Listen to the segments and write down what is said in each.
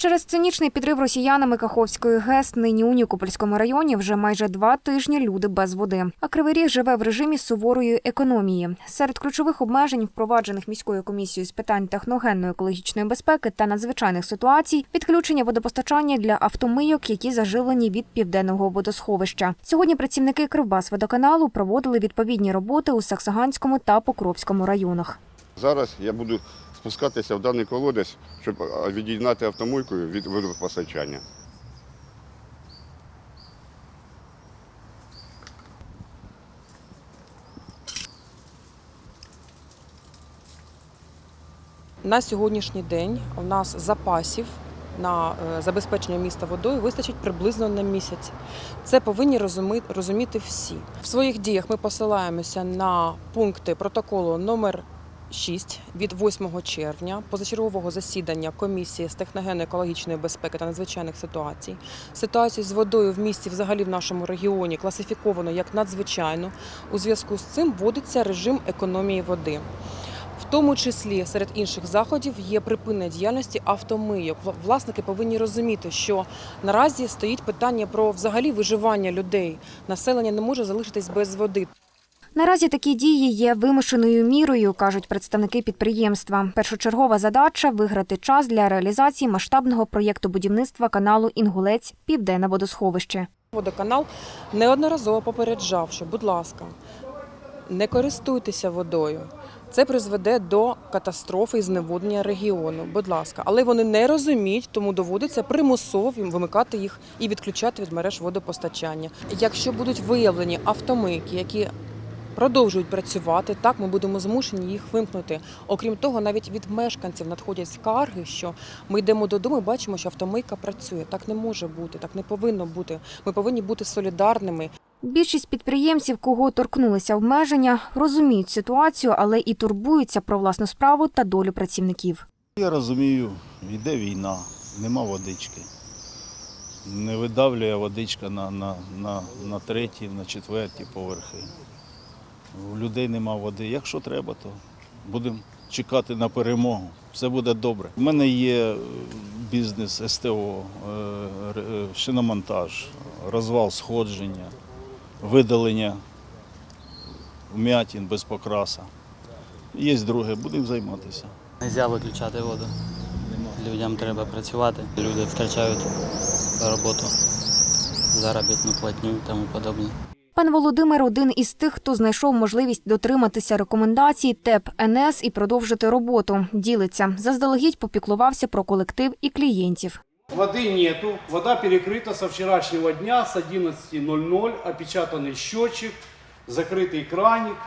Через цинічний підрив росіянами Каховської ГЕС нині у Нікопольському районі вже майже два тижні люди без води. А Кривий Ріг живе в режимі суворої економії. Серед ключових обмежень, впроваджених міською комісією з питань техногенної екологічної безпеки та надзвичайних ситуацій, підключення водопостачання для автомийок, які зажилені від південного водосховища. Сьогодні працівники Кривбасводоканалу проводили відповідні роботи у Саксаганському та Покровському районах. Зараз я буду спускатися в даний колодязь, щоб а, від'єднати автомойку від водопостачання. На сьогоднішній день у нас запасів на е, забезпечення міста водою вистачить приблизно на місяць. Це повинні розуміти всі. В своїх діях ми посилаємося на пункти протоколу номер 6 від 8 червня позачергового засідання комісії з техногенно-екологічної безпеки та надзвичайних ситуацій. Ситуацію з водою в місті, взагалі в нашому регіоні, класифіковано як надзвичайну. У зв'язку з цим вводиться режим економії води. В тому числі серед інших заходів є припинення діяльності автомийок. Вла- Власники повинні розуміти, що наразі стоїть питання про взагалі виживання людей. Населення не може залишитись без води. Наразі такі дії є вимушеною мірою, кажуть представники підприємства. Першочергова задача виграти час для реалізації масштабного проєкту будівництва каналу Інгулець Південне водосховище. Водоканал неодноразово попереджав, що, будь ласка, не користуйтеся водою. Це призведе до катастрофи і зневоднення регіону. Будь ласка, але вони не розуміють, тому доводиться примусово вимикати їх і відключати від мереж водопостачання. Якщо будуть виявлені автомийки, які продовжують працювати, так ми будемо змушені їх вимкнути. Окрім того, навіть від мешканців надходять скарги, що ми йдемо додому і бачимо, що автомийка працює. Так не може бути, так не повинно бути. Ми повинні бути солідарними. Більшість підприємців, кого торкнулися обмеження, розуміють ситуацію, але і турбуються про власну справу та долю працівників. Я розумію, йде війна, нема водички. Не видавлює водичка на, на, на, на треті, на четверті поверхи. У людей нема води. Якщо треба, то будемо чекати на перемогу. Все буде добре. У мене є е, бізнес СТО, е, е, шиномонтаж, розвал сходження, видалення вмятин без покраса. Є друге, будемо займатися. Нельзя виключати воду. Людям треба працювати. Люди втрачають роботу, заробітну платню і тому подобне. Пан Володимир один із тих, хто знайшов можливість дотриматися рекомендацій ТЕП НС і продовжити роботу. Ділиться заздалегідь попіклувався про колектив і клієнтів. Воды нету, вода перекрыта со вчерашнего дня с 11.00, опечатанный счетчик, закрытый краник.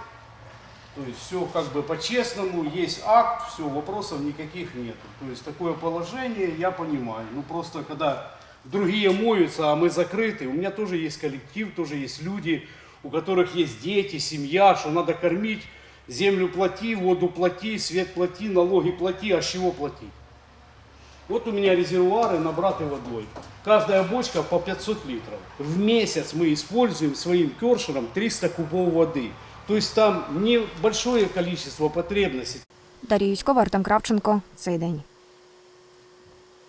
То есть все как бы по-честному, есть акт, все, вопросов никаких нет. То есть такое положение я понимаю. Ну просто когда другие моются, а мы закрыты, у меня тоже есть коллектив, тоже есть люди, у которых есть дети, семья, что надо кормить, землю плати, воду плати, свет плати, налоги плати, а с чего платить? Вот у меня резервуары набраты водой. Каждая бочка по 500 литров. В месяц мы используем своим кершером 300 кубов воды. То есть там небольшое количество потребностей. Дар'я Юськова, Артем Кравченко. Цей день.